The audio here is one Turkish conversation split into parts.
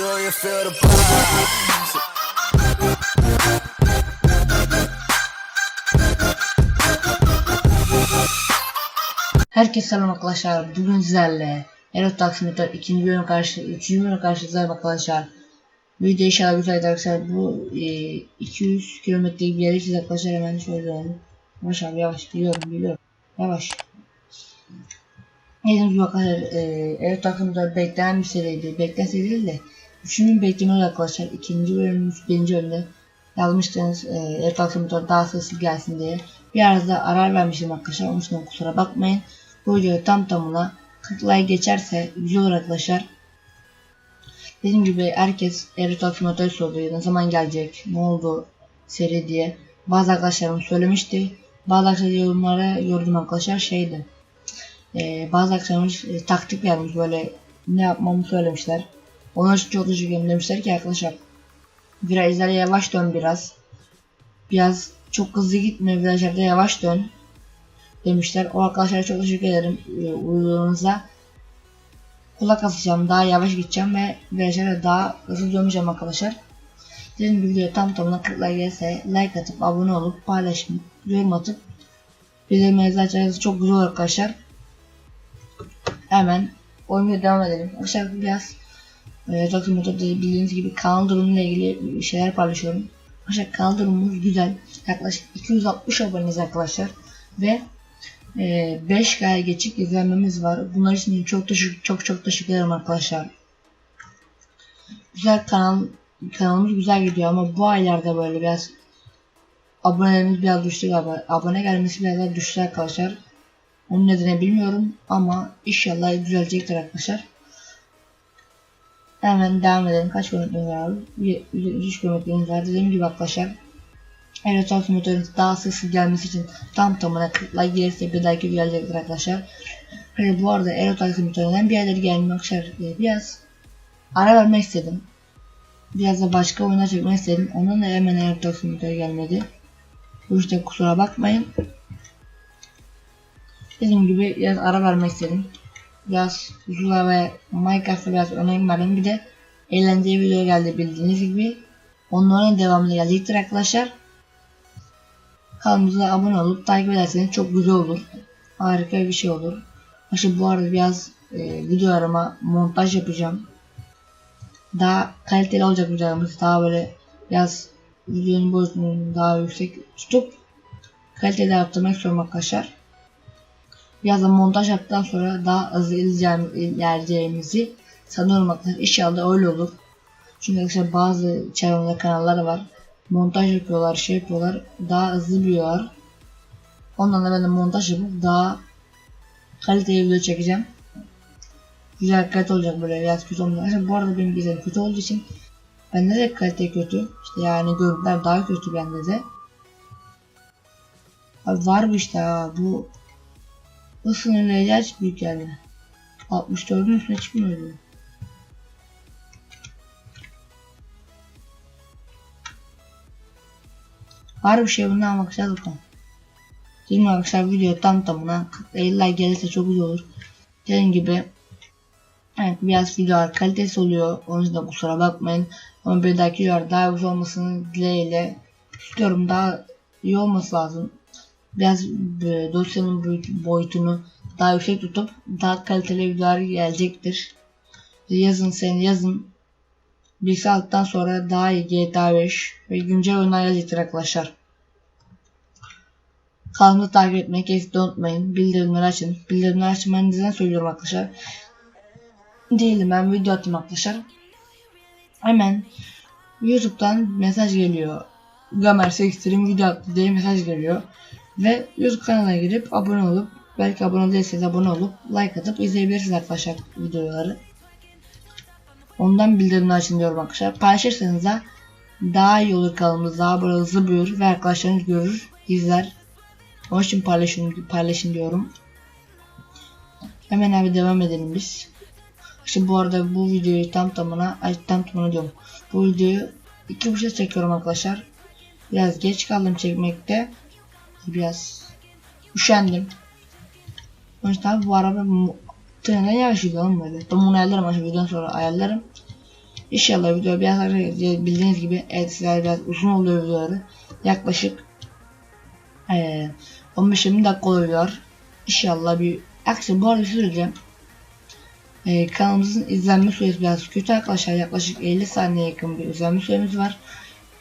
Do you feel the vibes? Herkese selam arkadaşlar. Bugün sizlerle Aero Taximeter 2. bölüm karşı 3. bölüm karşınızdayım arkadaşlar. Video inşallah güzel arkadaşlar. Bu e, 200 kilometrelik bir yere siz arkadaşlar hemen şöyle onu. Yavaş yavaş biliyorum biliyorum. Yavaş. Dediğim gibi arkadaşlar e, Aero Taximeter beklenen bir seriydi. Beklenen seri değil de 3. bekleniyor arkadaşlar. 2. bölüm 1. bölümde yazmıştınız e, Aero Taximeter daha sessiz gelsin diye. Biraz da arar vermişim arkadaşlar. Onun için kusura bakmayın. Bu video tam tamına 40 like geçerse güzel olur arkadaşlar. Dediğim gibi herkes Erotal Simulator soruyor. Ne zaman gelecek? Ne oldu? Seri diye. Bazı arkadaşlarım söylemişti. Bazı arkadaşlar yorumlara gördüm arkadaşlar şeydi. Ee, bazı arkadaşlarımız e, taktik vermiş böyle ne yapmamı söylemişler. İçin çok ederim demişler ki arkadaşlar. Virajlara yavaş dön biraz. Biraz çok hızlı gitme virajlarda yavaş dön demişler. O arkadaşlara çok teşekkür ederim e, uygulamanıza. Kulak asacağım, daha yavaş gideceğim ve virajlara daha hızlı döneceğim arkadaşlar. Dediğim gibi video tam tamına 40 like gelirse like atıp abone olup paylaşıp yorum atıp bildirimlerinizi açarsanız çok güzel olur arkadaşlar. Hemen oyuna devam edelim. Arkadaşlar biraz Dr. Motor'da bildiğiniz gibi kanal durumuyla ilgili şeyler paylaşıyorum. Arkadaşlar kanal durumumuz güzel. Yaklaşık 260 aboneyiz arkadaşlar. Ve e, 5K geçik izlenmemiz var. Bunlar için çok teşekkür, çok çok teşekkür ederim arkadaşlar. Güzel kanal kanalımız güzel gidiyor ama bu aylarda böyle biraz abonelerimiz biraz düştü galiba. Abone gelmesi biraz daha düştü arkadaşlar. Onun nedeni bilmiyorum ama inşallah düzelecektir arkadaşlar. Hemen devam edelim. Kaç kilometre var abi? 103 kilometremiz var. Dediğim gibi arkadaşlar. Aerosol motorun daha sessiz gelmesi için tam tamına 40 like bir dahaki gelecektir arkadaşlar. Hani bu arada Aerosol motorundan bir yerleri gelmek arkadaşlar e, biraz ara vermek istedim. Biraz da başka oyunlar çekmek istedim. Ondan da hemen Aerosol motoru gelmedi. Bu işte kusura bakmayın. Dediğim gibi biraz ara vermek istedim. Biraz Zula ve Minecraft'a biraz önem verdim. Bir de eğlenceli video geldi bildiğiniz gibi. Onların devamını gelecektir arkadaşlar. Kanalımıza abone olup takip ederseniz çok güzel olur. Harika bir şey olur. İşte bu arada biraz e, videolarıma montaj yapacağım. Daha kaliteli olacak videolarımız. Daha böyle biraz videonun boyutunu daha yüksek tutup kaliteli yaptırmak istiyorum arkadaşlar. Biraz da montaj yaptıktan sonra daha hızlı ilerleyeceğimizi sanıyorum arkadaşlar. İnşallah öyle olur. Çünkü arkadaşlar bazı çevremde kanallar var. Montaj yapıyorlar, şey yapıyorlar. Daha hızlı büyüyorlar. Ondan da ben de montaj yapıp daha kaliteli video çekeceğim. Güzel kalite olacak böyle biraz kötü olmayacak. Arkadaşlar bu arada benim bilgisayarım kötü olduğu için bende de kalite kötü. İşte yani görüntüler daha kötü bende de. Abi var bu işte ha bu bu sınırlayıcı hiç büyük yani. 64'ün üstüne çıkmıyor. Var bir şey bundan bakacağız bakalım. Değil mi arkadaşlar video tam tamına 50 like gelirse çok güzel olur. Dediğim gibi Evet biraz videolar kalitesi oluyor. Onun de kusura bakmayın. Ama bir dahaki videolar daha güzel olmasını dileğiyle istiyorum. Daha iyi olması lazım. Biraz e, dosyanın boyutunu daha yüksek tutup daha kaliteli videolar gelecektir. Yazın sen yazın. Bir saatten sonra daha iyi GTA 5 ve güncel oyunlar gelecektir arkadaşlar. Kanalımı takip etmeyi kesinlikle unutmayın. Bildirimleri açın. Bildirimleri açmayı neden söylüyorum arkadaşlar. Değilim ben video attım arkadaşlar. Hemen YouTube'dan mesaj geliyor. Gamer Sextream video attı diye mesaj geliyor. Ve YouTube kanalına girip abone olup belki abone değilseniz abone olup like atıp izleyebilirsiniz arkadaşlar videoları. Ondan bildirimleri açın diyorum arkadaşlar. Paylaşırsanız da daha iyi olur kanalımız. Daha böyle hızlı büyür ve arkadaşlarınız görür, izler. Onun için paylaşın, paylaşın diyorum. Hemen abi devam edelim biz. İşte bu arada bu videoyu tam tamına, ay tam tamına diyorum. Bu videoyu iki buçuk çekiyorum arkadaşlar. Biraz geç kaldım çekmekte. Biraz üşendim. İçin tabi bu araba trenden yavaş gidiyor oğlum böyle. Ben bunu ayarlarım aşağı videodan sonra ayarlarım. İnşallah video biraz arkadaşlar bildiğiniz gibi evet sizler biraz uzun oluyor videoları. Yaklaşık eee 15-20 dakika oluyor. İnşallah bir akşam bu arada şey söyleyeceğim. Ee, kanalımızın izlenme süresi biraz kötü arkadaşlar. Yaklaşık 50 saniye yakın bir izlenme süremiz var.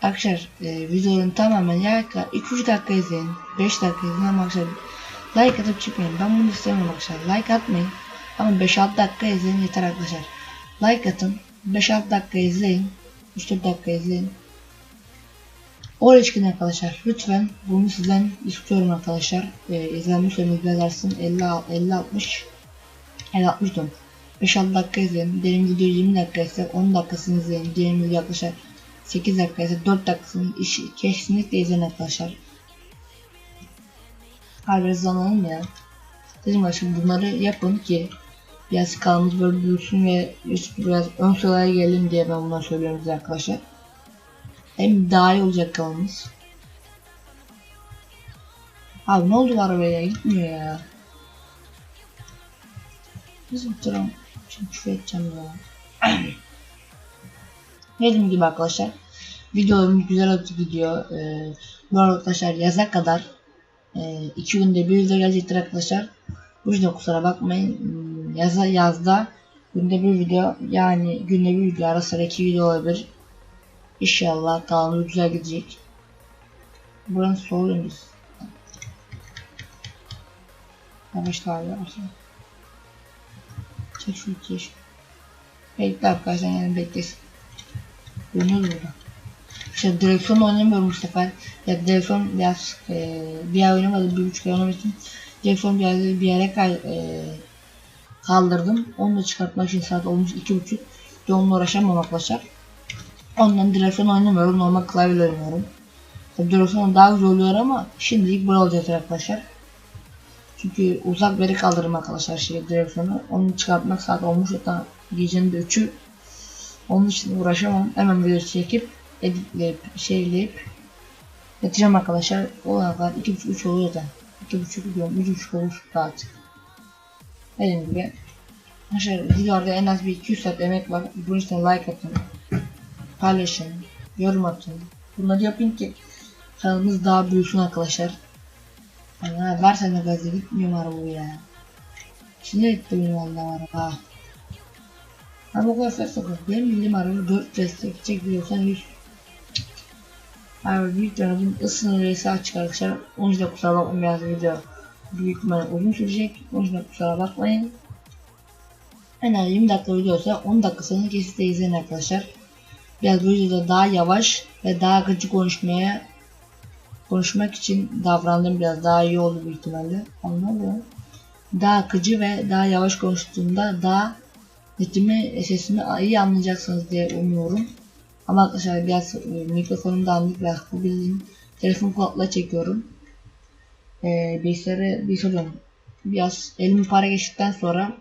Arkadaşlar e, videonun tamamen yaklaşık 2-3 dakika izleyin. 5 dakika izleyin ama arkadaşlar like atıp çıkmayın. Ben bunu istemiyorum arkadaşlar. Like atmayın. Ama 5-6 dakika izleyin yeter arkadaşlar. Like atın. 5-6 dakika izleyin. 3-4 dakika izleyin. Oraya çıkın arkadaşlar. Lütfen bunu sizden istiyorum arkadaşlar. Ee, izlenme süremiz biraz artsın. 50-60 50-60 diyorum. 5-6 dakika izleyin. Benim video 20 dakika ise 10 dakikasını izleyin. Diğer video yaklaşık 8 dakika ise 4 dakikasını iş, kesinlikle izleyin arkadaşlar. Harbi hızlanalım ya. Dedim ya şimdi bunları yapın ki biraz kanalımız böyle büyüsün ve biraz ön sıraya gelelim diye ben bunları söylüyorum size arkadaşlar. Hem daha iyi olacak kanalımız. Abi ne oldu bu arabaya gitmiyor ya. Bizim tram Şimdi küfür edeceğim ya. Dediğim gibi arkadaşlar videolarım güzel gidiyor. Ee, bu arkadaşlar yaza kadar e, iki günde bir video gelecektir arkadaşlar. Bu yüzden kusura bakmayın. Hmm, Yaza yazda günde bir video yani günde bir video ara sıra iki video olabilir. İnşallah kanalımız güzel gidecek. Buranın soğuyun biz. Yavaşlar yavaşlar. Çek şu iki iş. Bekle arkadaşlar yani beklesin. Burada. İşte direksiyon oynamıyorum bu sefer. Ya direksiyon biraz e, bir ay oynamadım, bir buçuk ay oynamıştım. Direksiyon biraz bir yere kay, e, kaldırdım. Onu da çıkartmak için saat olmuş iki buçuk. Ve onunla uğraşamam arkadaşlar. Ondan direksiyon oynamıyorum. Normal klavyeyle oynuyorum. Tabii direksiyon daha güzel oluyor ama şimdilik böyle olacak arkadaşlar. Çünkü uzak veri kaldırım arkadaşlar şey direksiyonu. Onu çıkartmak saat olmuş hatta gecenin de 3'ü. Onun için uğraşamam. Hemen video çekip editleyip şeyleyip yatacağım arkadaşlar. O kadar 2.5-3 oluyor da. 2.5 diyorum 3.5 olur saat. Dediğim gibi. Arkadaşlar videoda en az bir 200 saat emek var. Bunun için like atın. Paylaşın. Yorum atın. Bunları yapın ki kanalımız daha büyüsün arkadaşlar. Allah varsa ne gazete gitmiyorum araba ya. Şimdi etti benim Allah araba. Ses sokak. Benim bildiğim araba 4 destek çekiyorsan 100. Abi büyük arabın ısının reysi açık arkadaşlar. Onun için kusura bakmayın biraz video. Büyük ihtimalle uzun sürecek. Onun için kusura bakmayın. En az 20 dakika video olsa 10 dakikasını kesitte izleyin arkadaşlar. Biraz bu videoda daha yavaş ve daha akıcı konuşmaya konuşmak için davrandım biraz daha iyi oldu büyük ihtimalle. Anlamıyorum. Daha akıcı ve daha yavaş konuştuğumda daha netimi, sesimi iyi anlayacaksınız diye umuyorum. Ama arkadaşlar biraz e, mikrofonum dağınık biraz bu bildiğin telefon kulaklığa çekiyorum. E, bilgisayarı bir soruyorum. Biraz elimi para geçtikten sonra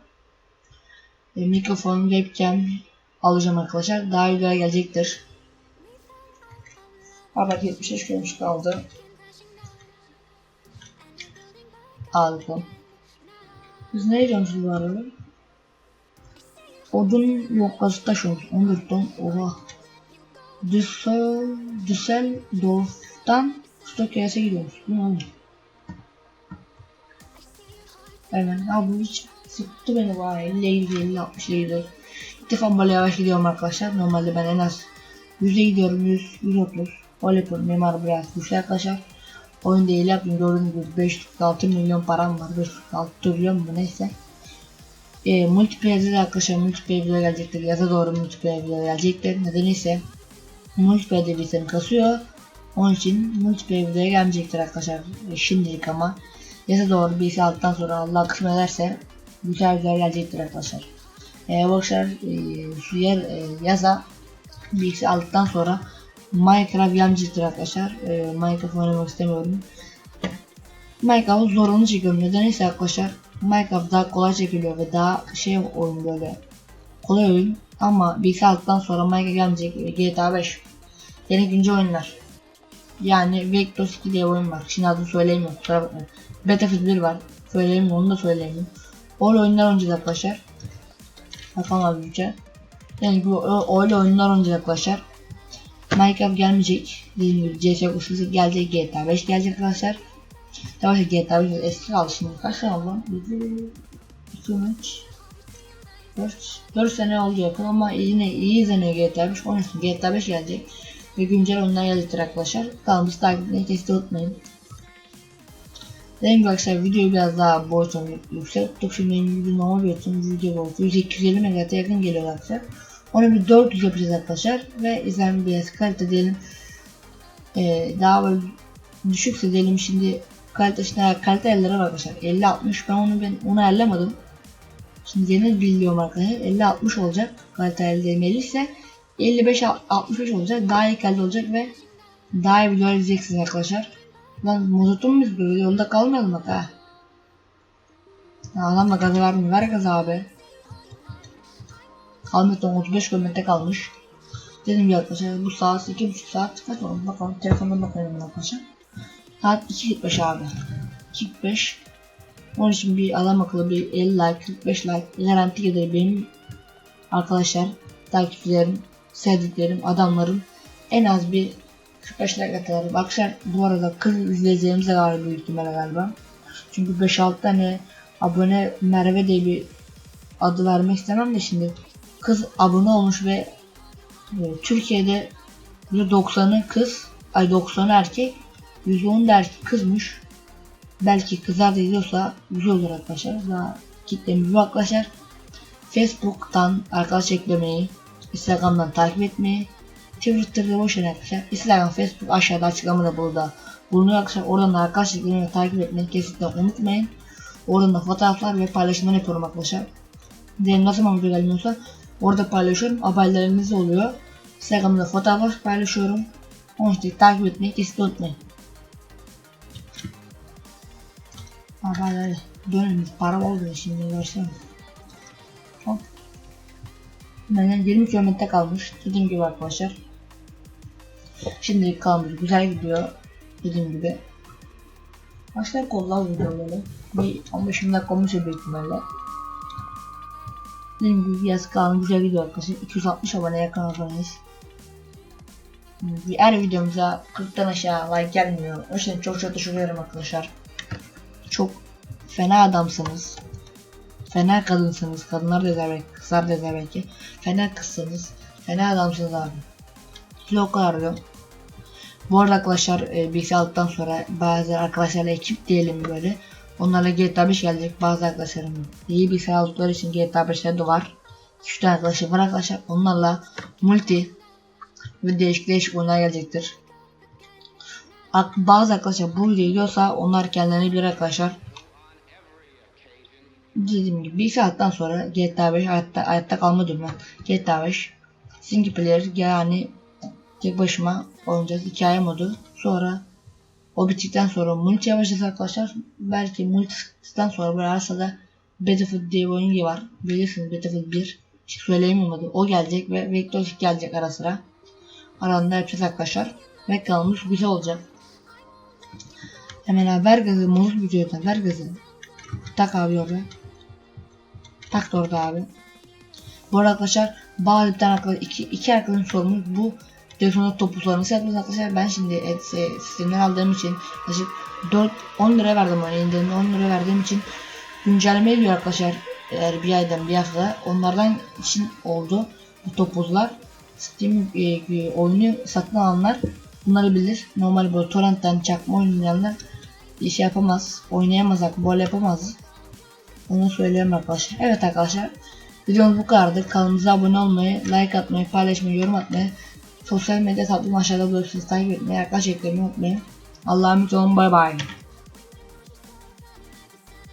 e, mikrofon, webcam alacağım arkadaşlar. Daha iyi gelecektir. Haber 75 görmüş kaldı. Aldım. Biz ne yiyeceğiz bu arada? Odun yok gazı taşıyoruz. 14 ton. Oha. Düssel, Düsseldorf'tan Stockholm'a gidiyoruz. Bu ne? Hemen. Ha bu hiç sıktı beni bari. 50 50 50 60 50. İlk böyle yavaş gidiyorum arkadaşlar. Normalde ben en az 100'e gidiyorum. 100, 130. Öyle yapıyorum. Mimar biraz güçlü arkadaşlar. Oyun değil yapayım. Gördüğünüz gibi 506 milyon param var. 506 trilyon mu neyse. E, multiplayer'de de arkadaşlar multiplayer gelecektir. Yaza doğru multiplayer gelecektir. Nedeni ise multiplayer'de bilgisayarım kasıyor. Onun için multiplayer video gelmeyecektir arkadaşlar. E, şimdilik ama yaza doğru bilgisayar aldıktan sonra Allah kısmet ederse güzel video gelecektir arkadaşlar. E, arkadaşlar e, yer e, yaza bilgisayar aldıktan sonra Minecraft gelmeyecektir arkadaşlar. E, Minecraft oynamak istemiyorum. Minecraft zorunlu çekiyorum. Nedense arkadaşlar Minecraft daha kolay çekiliyor ve daha şey oyun böyle. Kolay oyun ama bilgisayar aldıktan sonra Minecraft gelmeyecek GTA 5 yeni güncel oyunlar. Yani Vector 2 diye oyun var. Şimdi adını söyleyemiyorum kusura bakmayın. Battlefield 1 var. Söyleyemiyorum onu da söyleyemiyorum. O oyunlar oynayacağız arkadaşlar. Bakalım abi bütçe Yani bu öyle oyunlar oynayacak arkadaşlar. Minecraft gelmeyecek. Dediğim gibi sızı gelecek GTA 5 gelecek arkadaşlar. Ki GTA 5 eski kaldı şimdi. Kaç sene oldu lan? 2 3 4 4 sene oldu yakın ama yine iyi izleniyor GTA 5. Onun için GTA 5 gelecek. Ve güncel oyunlar gelecektir arkadaşlar. Kanalımızı takip etmeyi kesin unutmayın. Dediğim gibi arkadaşlar videoyu biraz daha boyutunu yükselttik. Şimdi benim video normal boyutum video boyutu 250 MHz'e yakın geliyor arkadaşlar. Onu bir 400 yapacağız arkadaşlar. Ve izlenme biraz kalite diyelim. Ee, daha böyle düşükse diyelim şimdi kalite ayarları var arkadaşlar. 50-60 ben onu ben onu ayarlamadım. Şimdi yeni biliyorum arkadaşlar 50-60 olacak. Kalite 50 ise 55-65 olacak. Daha iyi kalite olacak ve daha iyi videolar izleyeceksiniz arkadaşlar. Lan mozotum biz böyle yolda kalmayalım bak ha. Ya adam da gazı vermiyor. Ver gazı abi. Kalmıyorsan 35 kilometre kalmış. Dedim gibi arkadaşlar bu saat 2.5 saat kaç oldu bakalım telefondan bakalım arkadaşlar. Saat 2.45 abi. 2.45 Onun için bir adam akıllı bir 50 like 45 like garanti gelir benim arkadaşlar takipçilerim sevdiklerim adamlarım en az bir 45 like atarım. Akşam bu arada 40 izleyeceğimiz de var büyük ihtimalle galiba. Çünkü 5-6 tane abone Merve diye bir adı vermek istemem de şimdi kız abone olmuş ve e, Türkiye'de %90'ı kız ay 90'ı erkek %10'u da erkek kızmış. Belki kızlar da izliyorsa güzel olur arkadaşlar. Daha kitlemiz arkadaşlar. Facebook'tan arkadaş eklemeyi, Instagram'dan takip etmeyi, Twitter'da boş verin arkadaşlar. Instagram, Facebook aşağıda açıklamada burada bulunuyor arkadaşlar. Oradan da arkadaş eklemeyi takip etmeyi kesinlikle unutmayın. Oradan da fotoğraflar ve paylaşımlar yapıyorum arkadaşlar. Diyelim nasıl zaman video gelmiyorsa orada paylaşıyorum. Haberlerimiz oluyor. Instagram'da fotoğraf paylaşıyorum. Onun için takip etmeyi kesinlikle unutmayın. Haberleri dönemiz para oldu şimdi görsene. Hop. Benden 20 kilometre kalmış. Dediğim gibi arkadaşlar. Şimdi kalmış. Güzel gidiyor. Dediğim gibi. Kaç dakika oldu lan video böyle? Bir 15 dakika olmuş büyük ihtimalle. Dediğim gibi biraz kalın güzel gidiyor arkadaşlar. 260 abone yakın aboneyiz. Her videomuza 40'tan aşağı like gelmiyor. O yüzden çok çok teşekkür ederim arkadaşlar. Çok fena adamsınız. Fena kadınsınız. Kadınlar da belki. Kızlar da izler belki. Fena kızsınız. Fena adamsınız abi. Size o. Bu arada arkadaşlar e, bilgisayar aldıktan sonra bazı arkadaşlarla ekip diyelim böyle. Onlarla GTA 5 gelecek. Bazı arkadaşlarım iyi bilgisayar aldıkları için GTA 5'ler de var. 3 tane arkadaşım var arkadaşlar. Onlarla multi ve değişik değişik oyunlar gelecektir. Bazı arkadaşlar bu videoyu izliyorsa onlar kendilerini bilir arkadaşlar. Dediğim gibi bir saatten sonra GTA 5 hayatta, hayatta kalma durumu. GTA 5 single player yani tek başıma oynayacağız hikaye modu. Sonra o bittikten sonra multi yapacağız arkadaşlar. Belki multiden sonra böyle arsada Battlefield diye bir oyun var. Bilirsiniz Battlefield 1. Hiç söyleyemiyorum adı. O gelecek ve Vector 2 gelecek ara sıra. Aranda yapacağız arkadaşlar. Ve kanalımız güzel olacak. Hemen ver gazı, muz videodan ver gazı. Tak abi orada. Tak da orada abi. Bu arada arkadaşlar bazı bir tane arkadaş, iki, iki arkadaşım sormuş bu telefonda topuzlarını nasıl yapıyoruz arkadaşlar ben şimdi et, e, sistemden aldığım için yaklaşık 4 10 lira verdim ona indirimde 10 lira verdiğim için güncelleme ediyor arkadaşlar eğer bir aydan bir hafta onlardan için oldu bu topuzlar Steam e, e, oyunu satın alanlar bunları bilir normal böyle torrentten çakma oynayanlar şey yapamaz oynayamaz böyle yapamaz onu söyleyeyim arkadaşlar. Evet arkadaşlar. Videomuz bu kadardı. Kanalımıza abone olmayı, like atmayı, paylaşmayı, yorum atmayı, sosyal medya hesaplarımı aşağıda bulursunuz. Takip etmeyi, arkadaş eklemeyi unutmayın. Allah'a emanet olun. Bay bay.